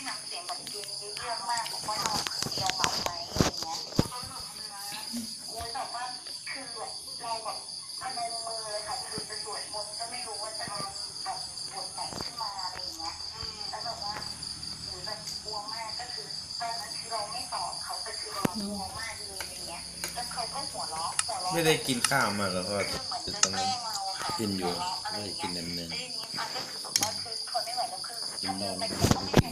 วยน้ำเสียงแบบเย็นเยือกมากบอกว่านอนเดียวเหงาไหมอย่างเงี้ยโอ้ยแบบว่าคือแบบเราแบบพนมมือเลยค่ะคือจะสวดมนต์ก็ไม่รู้ว่าจะเอาแบบบทไหนขึ้นมาอะไรอย่างเงี้ยแล้วแบบว่าหรือแบบกลัวมากก็คือตอนนั้นคือเราไม่ตอบเขาแต่คือเรากลัวมากเลยอย่างเงี้ยแล้วเขาก็หัวเราะหัวเราะไม่ได้กินข้าวมาแล้วก็คือเหมือนจุดจะตรงแกนั้ล้นงเราค่ะกินอยู่ หัวเราะอะไรไม่อย่างกินเงี้ยน้ำเนื้อแล้วทีนี้ฟังก็คือแบบว่าคือทนไม่ไหวแล้วคือทำไมเขาก็ไม่หวอ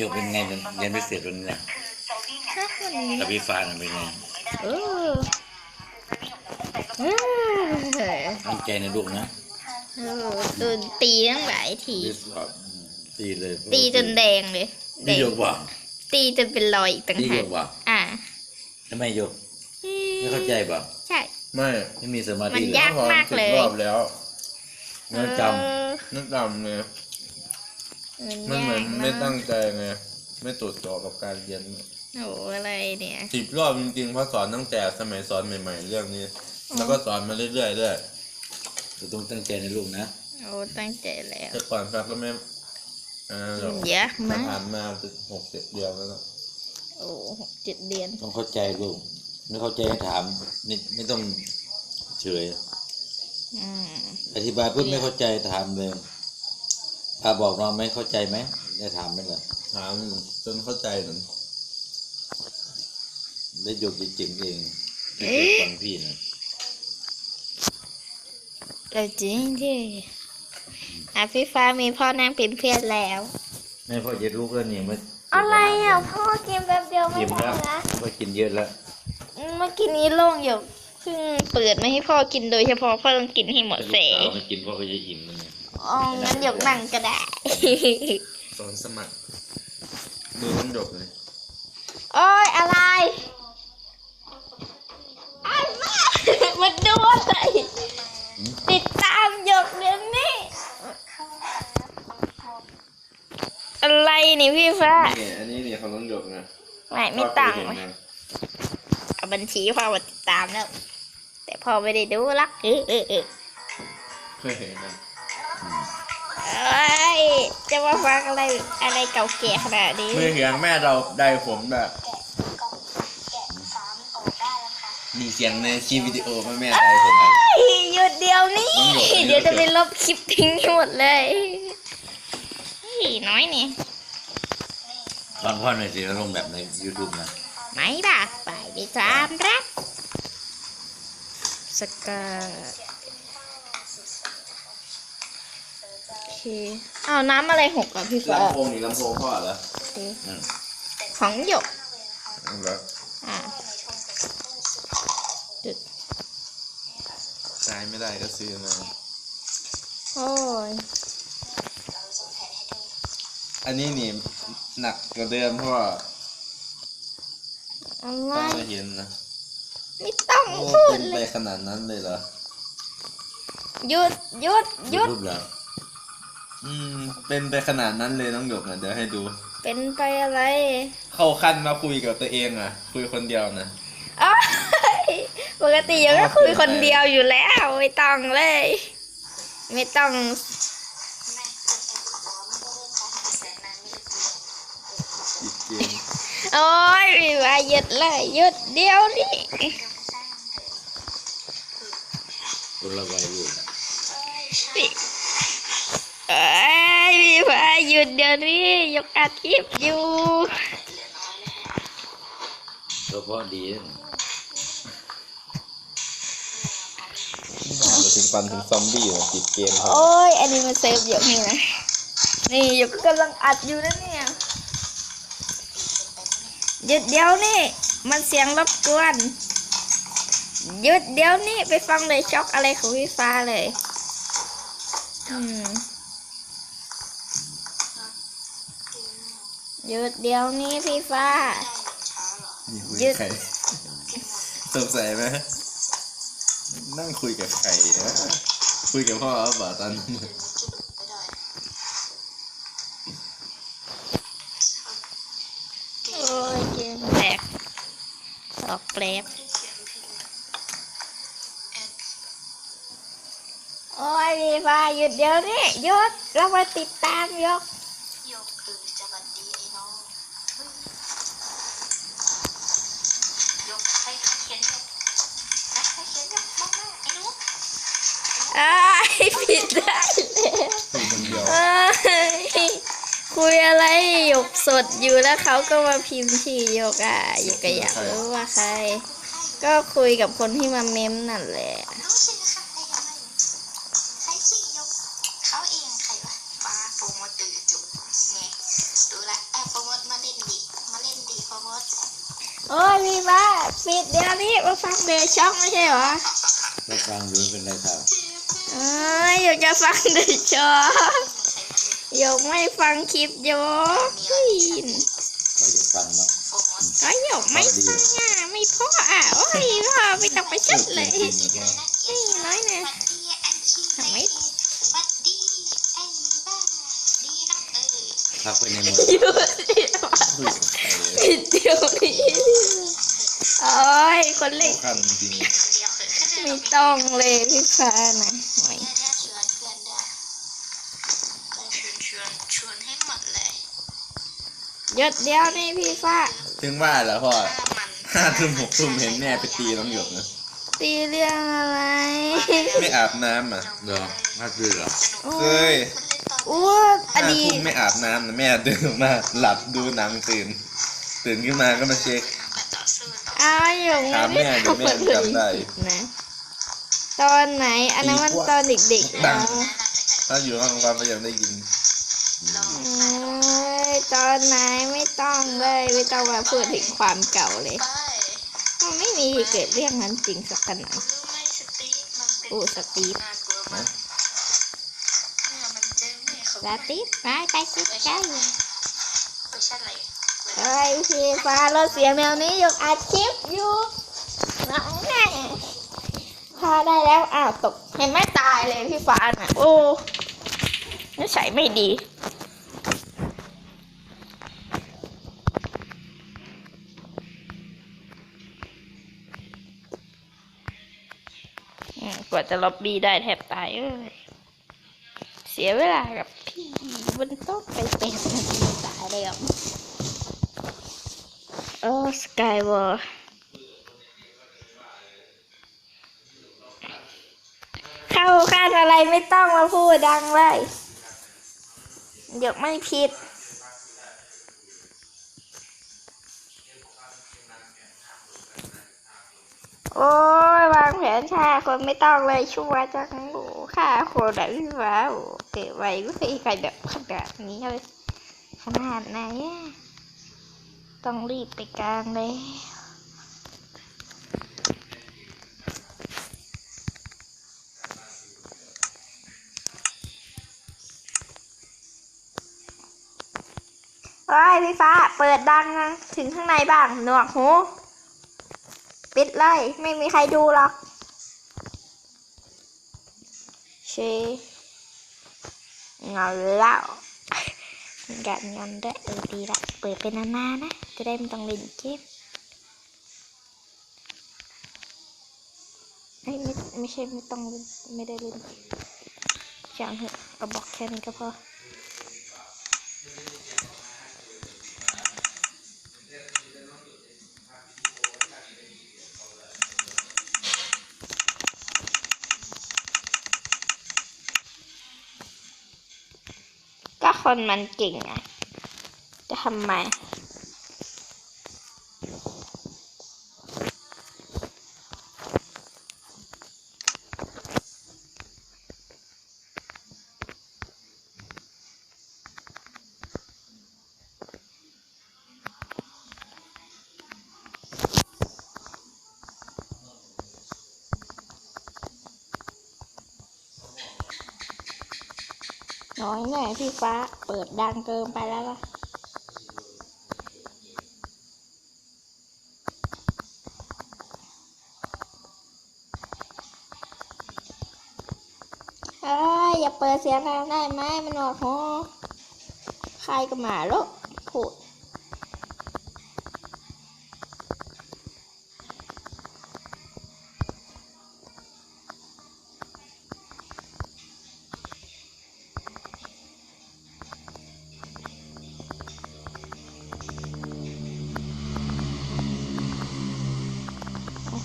ยกเป็นไงเรียนเรียนพิเศษวันนี้เนี่ยคือจะถ้าคนนี้กับพี่ฟ้าน่ะเป็นไงเออเออตั้งใจในลูกนะเออโดนตีตั้งหลายทีดิสอบตีเลยตีจนแดงเลยแดนี่งโยกว่ะตีจนเป็นรอยอีกต่างนี่โยหากกว่ะอ่า ทำไมโยกไม่เข้าใจป่ะใช่ ไม่ไม่มีสมามัธินเลยยาก มากเลย สิบรอบแล้วน่าจเอนึกดำเลย มันมันเหมือนยากไม่ตั้มากงใจไงไม่ตรวจสอบกับการเรียนโอ้อะไรเนี่ยสิบรอบจริงๆเพราะสอนตั้งแต่สมัยสอนใหม่ ๆ เรื่องนี้ แล้วก็สอนมาเรื่อยๆด้วยำเราต้องตั้งใจในลูกนะโอ้ตั้งใจแล้วแต่ก่อนฟังก็ไม่อ่าหรอกเยอะแต่มากผ่านมาจะหกเจ็ดเดือนแล้วนะโอ้หกเจ็ดเดือนต้องเข้าใจลูกไม่เข้าใจให้ถามไม่ไม่ต้องเฉยอืมอธิบายเพื่อไม่เข้าใจถามเลย ถ้าบอกน้องไม่เข้าใจไหมได้ถามไหมล่ะถามจนเข้าใจหนึ่งได้โยกจริงๆเองไม่เคยฟังพี่นะเราจริงดิอะพี่ฟ้ามีพ่อนั่งเป็นเพื่อนแล้วแม่พ่อจะลูกแล้วนี่ไม่อะไรอะพ่อกินแป๊บเดียวไม่กินได้แล้วนะพ่อกินเยอะแล้วอืมเมื่อกี้นี้โล่งอยู่เพิ่งเปิดมาให้พ่อกินโดยเฉพาะพ่อต้องกินให้หมดลูกเสสาวไม่กินพ่อก็จะอิ่มแล้วเนี่ย อ๋องั้นหยกนั่งก็ได้ตอนสมัครดูต้องจบเลยโอ้ยอะไรไอ้แม่มันดูอะไรติดตามหยกเดี๋ยวนี้ อะไรนี่พี่ฟ้า นี่อันนี้นี่เขาต้องจบนะไม่ไม่ตังค์พ่อเคยเห็นนะเอาบัญชีพ่อมาติดตามแล้ว แต่พ่อไม่ได้ดูลักเออเออเออเคยเห็นนะเอ้ ยจะมาฟังอะไรอะไรเก่าแก่ขนาดนี้เมื่อเห็นแม่เราได้ผมแบบแกะซ้ำออกได้แล้วค่ะมีเสียงในคลิปวิดีโอแม่แม่ได้ผมครับเฮ้ยหยุดเดียวนี้ต้องหยุดอันนี้เดี๋ยวจะไปลบคลิปทิ้งให้หมดเลยเฮ้ยน้อยเนี่ยตอนพ่อหน่อยสิแล้วลงแบบใน YouTube นะไม่ด่าไปไปตามรักสกา อเคเอาน้ำอะไรหกอะพี่ฟ้าลำโพงนี่ลำโพงพ่อเหรออืมของหยกเหรออ่าใช้ไม่ได้ก็ซื้อมาโอ้ยอันนี้นี่หนักกว่าเดิมเพราะว่าอะไรต้องมาเห็นนะไม่ต้องโอ้พูดเป็นเลไปยขนาดนั้นเลยเหรอหยุดหยุดหยุด YouTube เหรอ อืม เป็นไปขนาดนั้นเลยน้องหยกนะเดี๋ยวให้ดู เป็นไปอะไร เข้าขั้นมาคุยกับตัวเองอะ คุยคนเดียวนะอ้าวปกติยังก็คุยคนเดียวอยู่แล้ว ไม่ต้องเลย ไม่ต้อง อีกเกมโอ้ยไม่ว่าหยุดเลยหยุดเดียวนี่ คนละวัยลูกอะ เอ้ยไม่ว่าหยุดเดี๋ยวนี้ยกอาทิตย์อยู่ก็พ่อดีนะน่าถึงฟันถึงซอมบี้นะติดเกมครับโอ้ยอันนี้มันเซฟหยกนี่นะนี่ยกกำลังอัดอยู่นะเนี่ยหยุดเดี๋ยวนี่มันเสียงรบกวนหยุดเดี๋ยวนี่ไปฟังเลยช็อกอะไรของพี่ฟ้าเลยอืม หยุดเดี๋ยวนี้พี่ฟ้าหยุดใครสงสัยไหมนั่งคุยกับใครนะคุยกับพ่อเอาบ่าตอนนโอ้ยเกมแตกสอกแปลบโอ้ยพี่ฟ้าหยุดเดี๋ยวนี้หยุดเรามาติดตามยก ผิดได้แล้วคุยคนเดียวเอ้ยคุยอะไรหยกสดอยู่แล้วเขาก็มาพิมพ์ชื่หยกอะหยกก็อยากรู้ว่าใคร ก็คุยกับคนที่มาเม้มนั่นแหละรู้ชื่อค่ะได้ยังไงใครขี้ยกเขาเองใครวะฟ้าโปรโมทตื่นจุกเนี่ยดูลแอบโปรโมทมาเล่นดีมาเล่นดีโปรโมทโอ้ยพี่ฟ้าปิดเดี๋ยวนี้มาฟังเดช็อกไม่ใช่เหรอก็ฟังอยู่เป็นไรครับ อ้ยหยกจะฟังเดย์ช็อกหยกไม่ฟังคลิปหยกได้ยินก็จะฟังเนาะโปรโมทก็หยกไม่ฟังอะไม่เพราะอะโอ้ยพ่อไม่ต้องไปชัดเลยพูดจริงๆก็นี่น้อยนะวัดดีอันชิเตวัดดีไอ้บ้าดีครับเออทักไปในหมดหยุดเดี๋ยวคุยกับใครเลยปิดเดี๋ยวนี้โอ้ยคนเล็ก ไม่ต้องเลยพี่ฟ้านะหน่อยเดี๋ยวชวนเพื่อนด้วยชวนชวนให้หมดเลยหยุดเดี๋ยวนี้พี่ฟ้า ถึงว่าแล้วพ่อถ้ามันห้าทุ่มหกทุ่มเห็นแม่ไปตีน้องหยกนะตีเรื่องอะไร ไม่อาบน้ำอะเดี๋ยวน่าคือเหรอเคยอ้วอห้าดีทุ่มไม่อาบน้ำนะแม่เดินออกมาหลับดูหนังตื่น ตื่นขึ้นมาก็มาเช็คมาต่อสู้ต่ออ้าวอย่างถามแม่เดี๋ยวแม่จำได้นะ ตอนไหน อันนั้นมันตอนเด็กๆดัแล้งวถ้าอยู่ห้องความก็ยังได้ยินเอ้ยตอนไหนไม่ต้องเลยไม่ต้องมาพูดถึงความเก่าเลยไปมันไม่มีเกิดเรื่องนั้นจริงสักขนาดรู้ไหมสตีฟมันเป็นโอ้สตีฟน่ากลัวมากเมื่อมันเจอแม่เขาสตีฟไปไปใกล้ไม่ใช่อะไรๆเฮ้ยพี่ฟ้าเราเสียงแนวนี้อยู่อัดคลิปอยู่น้องแม่พาได้แล้ว อ้าวตก เห็นไหม่ตายเลยพี่ฟ้าน่ะ โอ้นิสัยไม่ดี กว่าจะล็อบบี้ได้แทบตายเอ้ย เสียเวลากับพี่บนโต๊ะไปเป็นตายเลยอะโอ้สกายวอล เข้าคาดอะไรไม่ต้องมาพูดดังเลยเดี๋ยวไม่ผิด โอ้ยวางแผนฆ่าคนไม่ต้องเลยชั่วจังโอ้ฆ่าคนแบบพี่ฟ้าโอ้เกิดไว้ไม่เคยใครแบบขนาดนี้เลยขนาดไหนต้องรีบไปกลางเลย โอ้ยพี่ฟ้า เปิดดังถึงข้างในบ้าง หนวกหู ปิดเลย ไม่มีใครดูหรอกเชเงาแล้วมีการงอนด้วยเออดีละ เปิดเป็นนานๆนะ จะได้ไม่ต้องเล่นเกมเอ้ไม่ไม่ใช่ไม่ต้องไม่ได้เล่นช่างเถอะก็บอกแค่นี้ก็พอ คนมันเก่งไงจะทำไม แน่พี่ฟ้าเปิดดังเกินไปแล้วล่ะอ้ยอย่าเปิดเสียงดังได้ไหมมันหนวกหูใครก็มาลูกพูด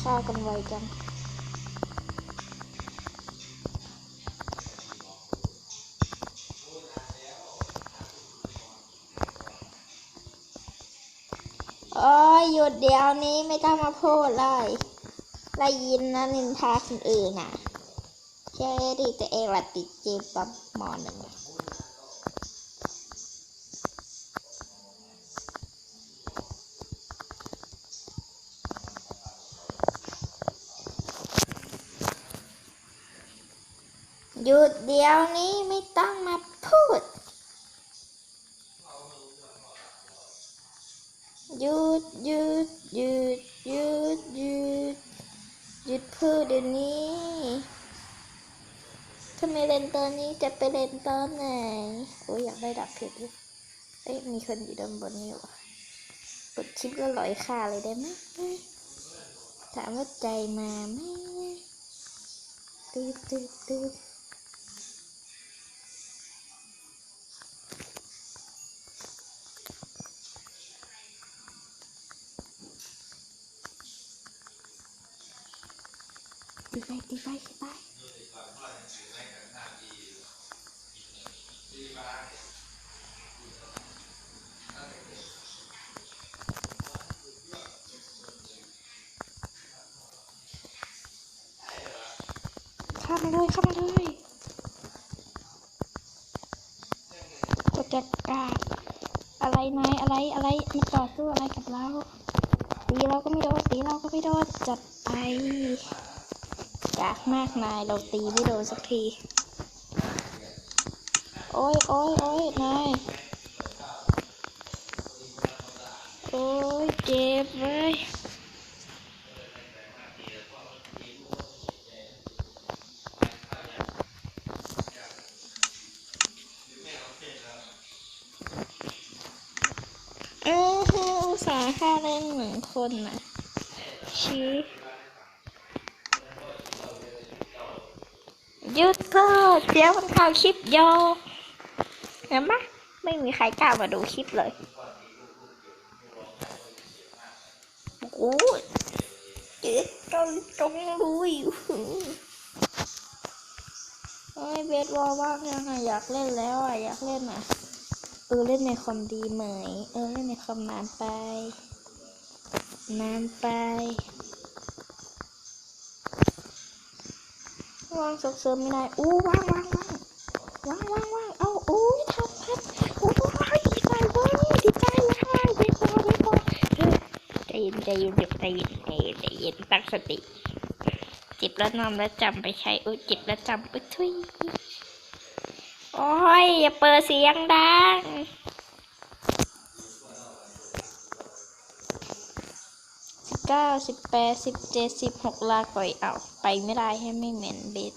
ฆ่า กันไวจังโอ้ยหยุดเดี๋ยวนี้ไม่ต้องมาพูดเลยได้ยินนะนินทาคนอื่นน่ะแค่ดีแต่เองละติดเจมปั๊บหมอหนึ่งหยุดเดี๋ยวนี้ไม่ ต้องมาพูด หยุดหยุดหยุดหยุดหยุดหยุดพูดเดี๋ยวนี้ถ้าไม่เล่นตอนนี้จะไปเล่นตอนไหน โอ้ยอยากได้ดับเพชรเอ้ยมีคนอยู่ด้านบนนี่วะกดคลิปแล้วลอยค่าเลยได้ไหมถามว่าใจมาไหมตืดตืดตืด ตีไปตีไปตีไปข้ามาเลยข้ามาเลยกดจัดการอะไรนายอะไรอะไรมาต่อสู้อะไรกับเราตีเราก็ไม่โดนตีเราก็ไม่โดนจัดไป จากมากนายเราตีไม่โดนสักที โอ้ยโอ้ยโอ้ยนายโอ้ยเจ็บเว้ยเออฮืออุตส่าห์ฆ่าได้หนึ่งคนนะชี้ ยุดเถิดเดี๋ยวมันเข้าคลิปโยเห็นไหมไม่มีใครกล้ามาดูคลิปเลยโอ้ยเจ๊จงจงรู้อยู่เอ้เบสบอลว่างยังไงอยากเล่นแล้วอะอยากเล่นอะเออเล่นในคอมดีไหม เออเล่นในคอมนานไป นานไป วางสกเสริมไม่ได้อู้วางวางวางวางวางวางเอาอู้ทำพัดอู้ดีใจเว้ยดีใจเลยเย็นพอเย็นพอเฮ้ยใจเย็นใจเย็นเดี๋ยวใจเย็นใจเย็นใจเย็นตั้งสติจิบแล้วนำแล้วจำไปใช้อุ้จิบแล้วจำอุ้ยทุยโอ้ยอย่าเปิดเสียงดัง สิบ เก้าสิบแปดสิบเจ็ดสิบหกลากอยเอาไปไม่ได้ให้ไม่เหม็นเบส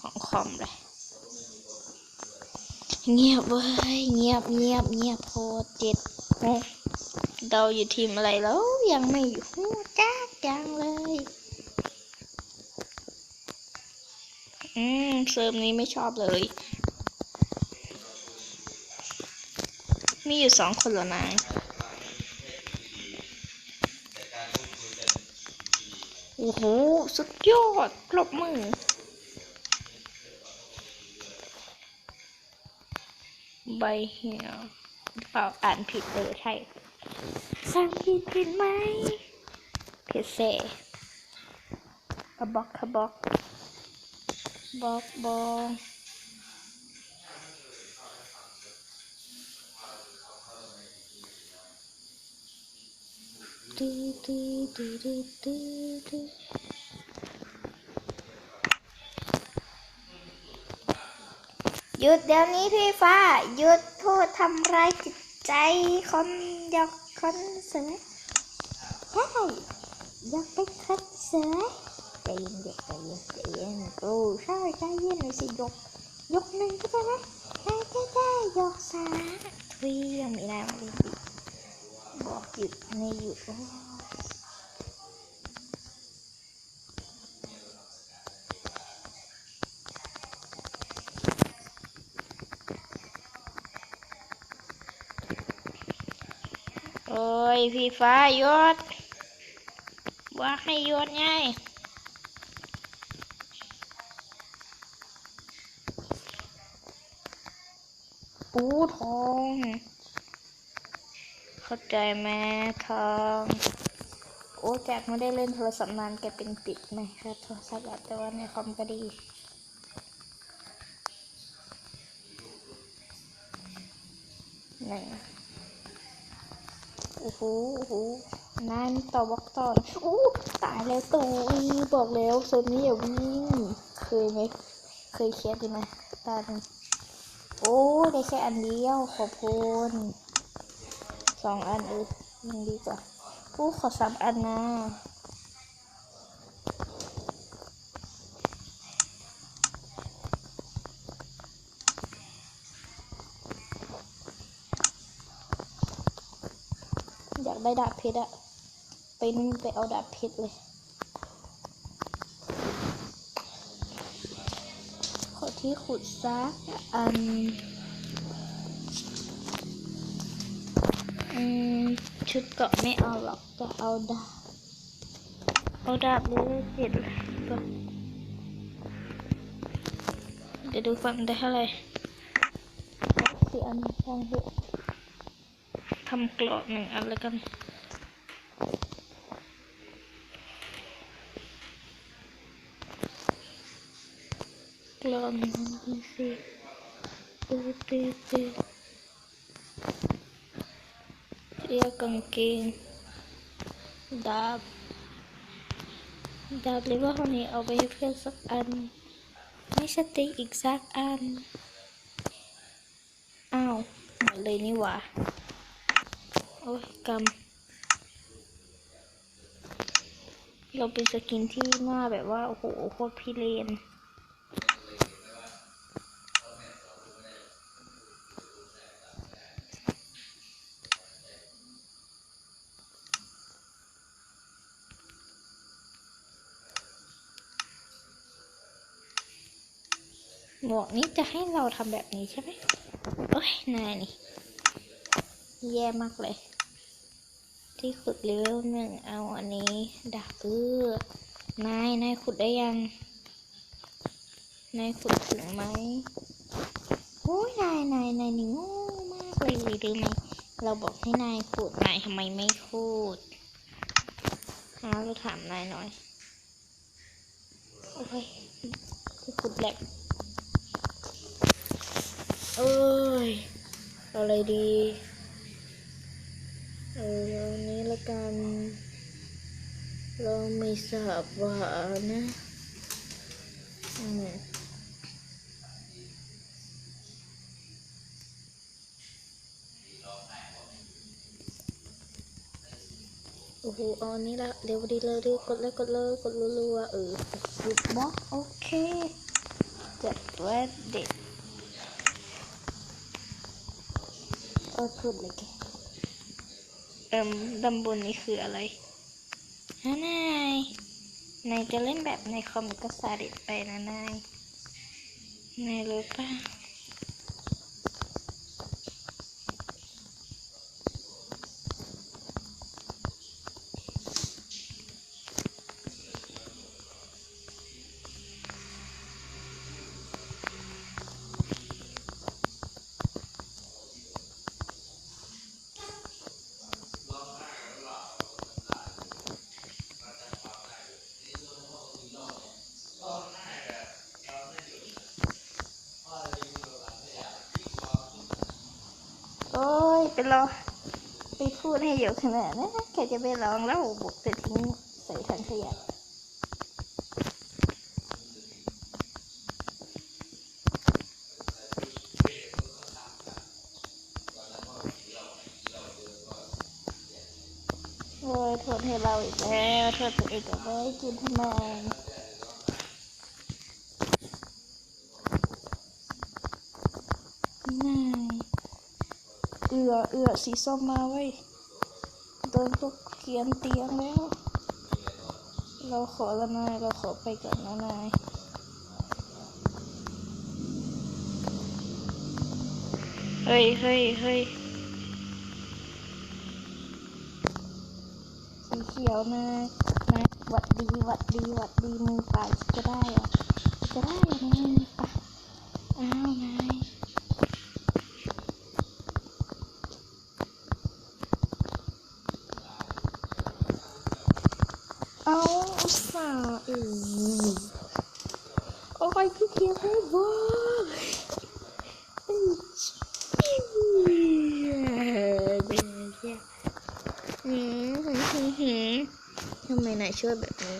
ของคอมเลยเงียบเว้ยเงียบเงียบเงียบโพดเจ็ดหกเราอยู่ทีมอะไรแล้วยังไม่อยู่หูจ้าจังเลย อืมเซิร์ฟนี้ไม่ชอบเลย มีอยู่สองคนเหรอนาย อ้โห สุดยอดปรบมือ ใบเหี่ยวเปล่าอ่านผิดเลยใช่สร้างผิดผิดไหมเพศเซอะบอกคะบอกบอกบอกดูดูดูดูดูดู หยุดเดี๋ยวนี้พี่ฟ้า หยุดพูดทำร้ายจิตใจคนอยากคนเสือใช่อยากเป็นคนเสือใจเย็นเด็กใจเย็นใจเย็นโอ้ใช่ใจเย็นหน่อยสิยกยกหนึ่งก็ได้ไหมได้ได้ได้ยกสามทุยยังไม่ได้มาเลยดิ บอกหยุดไม่หยุดโอ้ยพี่ฟ้ายศว่าให้ยุดไงอู้ทอง เข้าใจไหมทองโอ้แจ็คไม่ได้เล่นโทรศัพท์นานแกเป็นปิดไหมครับโทรศัพท์แต่ว่าในคอมก็ดีหนึ่งโอ้โหโอ้โหนายมีต่อบล็อกต่อนะอู้ตายแล้วตูอีบอกแล้วโซนนี้อย่าวิ่งเคยไหมเคยเครียดดีไหมตาหนึ่โอ้ได้แค่อันเดียวขอบคุณ สองอันเออยังดีกว่าอู้ขอสามอันนะอยากได้ดาบเพชรอะไปนู่นไปเอาดาบเพชรเลย ขอที่ขุดซักอัน ชุดเกาะไม่เอาหรอกจะเอาดาบเอาดาบเลยเพชรเลยก็เดี๋ยวดูฟังได้เท่าไหร่สี่อันช่างเถอะทำกรอบหนึ่งอันแล้วกันกรอบหนึ่งอันดูสิตื้อตื้อตื้อเสื้อกางเกงดาบดาบเลยว่าคนนี้เอาไปให้เพื่อนสักอัน ไม่สติอีกสักอัน อ้าวหมดเลยนี่หว่า โอ้ยกำเราเป็นสกินที่หน้าแบบว่า โอ้โหโคตรพิเรน นี้จะให้เราทำแบบนี้ใช่ไหมโอ้ยนายนี่ แย่มากเลย ที่ขุดเลเวลหนึ่งเอาอันนี้ดาบเออนายนายขุดได้ยัง นายขุดถึงไหมโอ้ยนายนายนายนี่โง่มากเลยรู้ไหมเราบอกให้นายขุดนายทำไมไม่ขุดหาเราถามนายหน่อยโอ้ยขุดแหลก เอ้ยเอาอะไรดีเอออันนี้ละกัน เราไม่ทราบว่านะอืมโอ้โหเอาอันนี้ละเร็วดีเลยเร็วกดเลยกดเลยกดรัวๆเออหยุดบล็อกโอเคจัดแวดเด็ด เออพูดเลยแกเอิมดำบนนี่คืออะไรฮะนายนายจะเล่นแบบในคอมก็ซาดิไปนะนายนายรู้ปะ โอ้ย ไปรอไปพูดให้เยอะขนาดนั้นนะแกจะไปลองแล้วบุกไปทิ้งใส่ถังขยะโอ้ยโทษให้เราอีกแล้วโทษตัวเองกับไว้กินทำไมนายเอือเอือสีส้มมาไว้ยโดนพวกเขียนเตียงแล้ว เราขอละนาย เราขอไปก่อนนะนายเฮ้ยเฮ้ยเฮ้ยสีเขียวนายนายหวัดดีหวัดดีหวัดดีมือไปจะได้เหรอจะได้เหรอนายไปอ้าวนาย เอาอุตส่าห์เออ โอ้ยพี่เกียวไม่บอกเอ้ยเชี่ยเป็นไงเชี่ยหืมหืมหืมหืมทำไมนายช่วยแบบนี้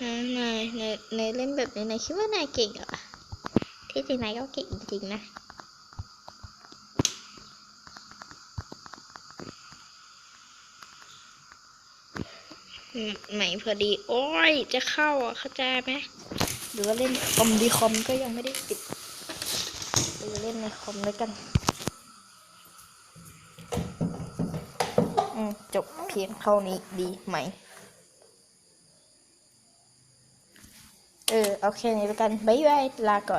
ฮะนายนายนายเล่นแบบนี้นายคิดว่านายเก่งเหรอที่จริงนายก็เก่งจริงๆนะ อืมไหนพอดี โอ้ย จะเข้าอะเข้าใจไหมหรือว่าเล่นคอมดีคอมก็ยังไม่ได้ปิดไปเล่นในคอมด้วยกันอืมจบเพียงเท่านี้ดีไหม เออเอาแค่นี้แล้วกัน บ๊ายบาย ลาก่อย